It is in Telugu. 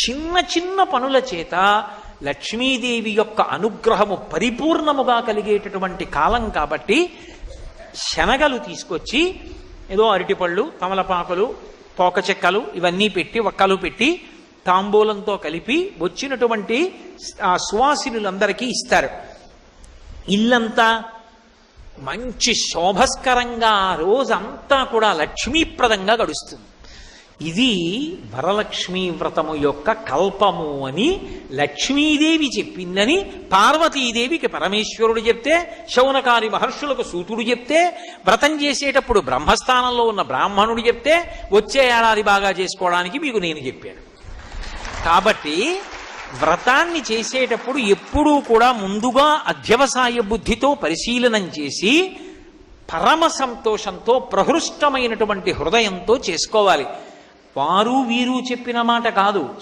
చిన్న చిన్న పనుల చేత లక్ష్మీదేవి యొక్క అనుగ్రహము పరిపూర్ణముగా కలిగేటటువంటి కాలం కాబట్టి శనగలు తీసుకొచ్చి ఏదో అరటిపళ్ళు తమలపాకులు పోక చెక్కలు ఇవన్నీ పెట్టి ఒక్కలు పెట్టి తాంబూలంతో కలిపి వచ్చినటువంటి ఆ సువాసినులందరికీ ఇస్తారు. ఇల్లంతా మంచి శోభస్కరంగా ఆ రోజంతా కూడా లక్ష్మీప్రదంగా గడుస్తుంది. ఇది వరలక్ష్మీ వ్రతము యొక్క కల్పము అని లక్ష్మీదేవి చెప్పిందని పార్వతీదేవికి పరమేశ్వరుడు చెప్తే శౌనకారి మహర్షులకు సూతుడు చెప్తే వ్రతం చేసేటప్పుడు బ్రహ్మస్థానంలో ఉన్న బ్రాహ్మణుడు చెప్తే వచ్చే ఏడాది బాగా చేసుకోవడానికి మీకు నేను చెప్పాను. కాబట్టి వ్రతాన్ని చేసేటప్పుడు ఎప్పుడూ కూడా ముందుగా అధ్యవసాయ బుద్ధితో పరిశీలనం చేసి పరమ సంతోషంతో ప్రహృష్టమైనటువంటి హృదయంతో చేసుకోవాలి. వారు వీరు చెప్పిన మాట కాదు.